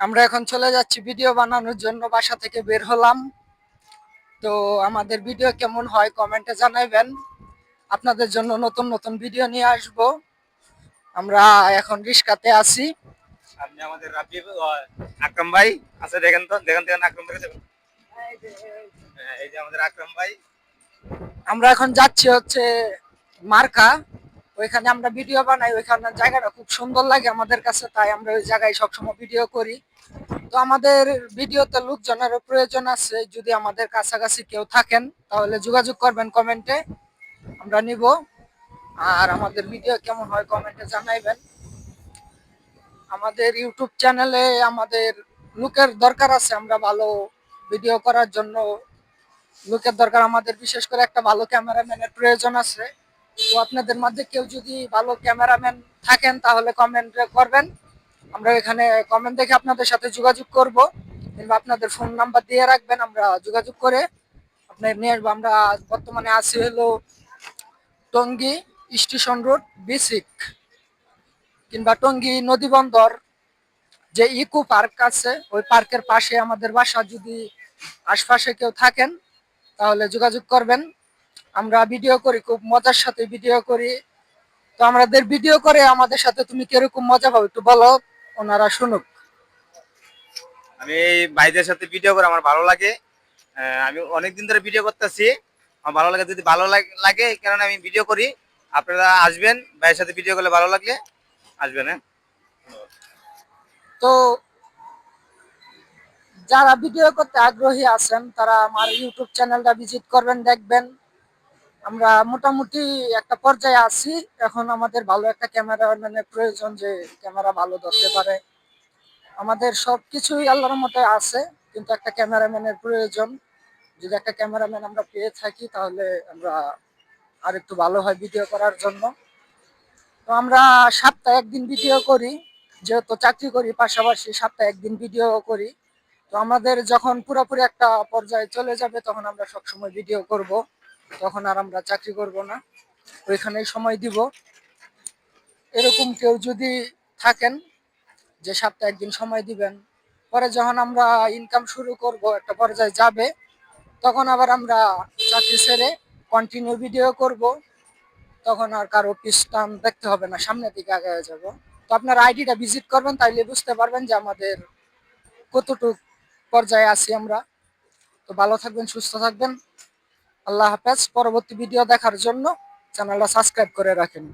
আমরা এখন চলে যাচ্ছি ভিডিও বানানোর জন্য বাসা থেকে বের হলাম। তো আমাদের ভিডিও কেমন হয় কমেন্টে জানাইবেন। আপনাদের জন্য নতুন নতুন ভিডিও নিয়ে আসব। আমরা এখন রিস্কাতে আছি। আপনি আমাদের রাব্বি আকরাম ভাই আছে দেখেন তো দেখেন দেখেন আকরাম ভাই। হ্যাঁ, এই যে আমাদের আকরাম ভাই। আমরা এখন যাচ্ছি হচ্ছে মার্কা। ওইখানে আমরা ভিডিও বানাই, ওইখানে জায়গাটা খুব সুন্দর লাগে আমাদের কাছে, তাই আমরা ওই জায়গায় সবসময় ভিডিও করি। তো আমাদের ভিডিওতে লোকজনের প্রয়োজন আছে, যদি আমাদের কাছাকাছি কেউ থাকেন, তাহলে যোগাযোগ করবেন কমেন্টে, আমরা নিব। আর আমাদের ভিডিও কেমন হয় কমেন্টে জানাইবেন। আমাদের ইউটিউব চ্যানেলে আমাদের লোকের দরকার আছে, আমরা ভালো ভিডিও করার জন্য। লোকের দরকার আমাদের, বিশেষ করে একটা ভালো ক্যামেরাম্যানের প্রয়োজন আছে। তো আপনাদের মধ্যে কেউ যদি ভালো ক্যামেরাম্যান থাকেন, তাহলে কমেন্ট করবেন। আমরা এখানে কমেন্ট দেখে আপনাদের সাথে যোগাযোগ করব। কিংবা আপনাদের ফোন নাম্বার দিয়ে রাখবেন, আমরা যোগাযোগ করে আপনার নিয়ে আসব। আমরা বর্তমানে আছি হলো টঙ্গী স্টেশন রোড, বিসিক, কিংবা টঙ্গী নদী বন্দর। যে ইকো পার্ক আছে, ওই পার্কের পাশে আমাদের বাসা যদি আশপাশে কেউ থাকেন, তাহলে যোগাযোগ করবেন। আমরা ভিডিও করি খুব মজার সাথে ভিডিও করি। তো আমাদের ভিডিও করে আমাদের সাথে তুমি কীরকম মজা পাও একটু বলো ওনারা শুনুক। আমি ভাইদের সাথে ভিডিও করে আমার ভালো লাগে। আমি অনেকদিন ধরে ভিডিও করতেছি। আমার ভালো লাগে যদি ভালো লাগে কারণে আমি ভিডিও করি। আপনারা আসবেন ভাইয়ের সাথে ভিডিও করলে ভালো লাগলে আসবেন হ্যাঁ। তো যারা ভিডিও করতে আগ্রহী আছেন তারা আমার ইউটিউব চ্যানেলটা ভিজিট করবেন দেখবেন। আমরা মোটামুটি একটা পর্যায়ে আছি। এখন আমাদের ভালো একটা ক্যামেরা মানে প্রয়োজন যে ক্যামেরা ভালো ধরতে পারে। আমাদের সব কিছুই আল্লাহর মতে আছে, কিন্তু একটা ক্যামেরাম্যানের প্রয়োজন। যদি একটা ক্যামেরাম্যান আমরা পেয়ে থাকি, তাহলে আমরা আর একটু ভালো হয় ভিডিও করার জন্য। তো আমরা সপ্তাহে একদিন ভিডিও করি, যেহেতু চাকরি করি, পাশাপাশি সপ্তাহে একদিন ভিডিও করি। তো আমাদের যখন পুরোপুরি একটা পর্যায়ে চলে যাবে, তখন আমরা সবসময় ভিডিও করব। তখন আর আমরা চাকরি করব না। ওইখানেই সময় দিব। এরকম কেউ যদি থাকেন, যে সপ্তাহে একদিন সময় দিবেন, পরে যখন আমরা ইনকাম শুরু করব, একটা পর্যায়ে যাবে, তখন আবার আমরা চাকরি ছেড়ে কন্টিনিউ ভিডিও করব। তখন আর কারও পিস্টান দেখতে হবে না, সামনের দিকে আগে যাব। তো আপনার আইডিটা ভিজিট করবেন, তাইলে বুঝতে পারবেন যে আমাদের কতটুক পর্যায়ে আছি আমরা। তো ভালো থাকবেন, সুস্থ থাকবেন। আল্লাহ হাফেজ। পরবর্তী ভিডিও দেখার জন্য চ্যানেলটা সাবস্ক্রাইব করে রাখেন।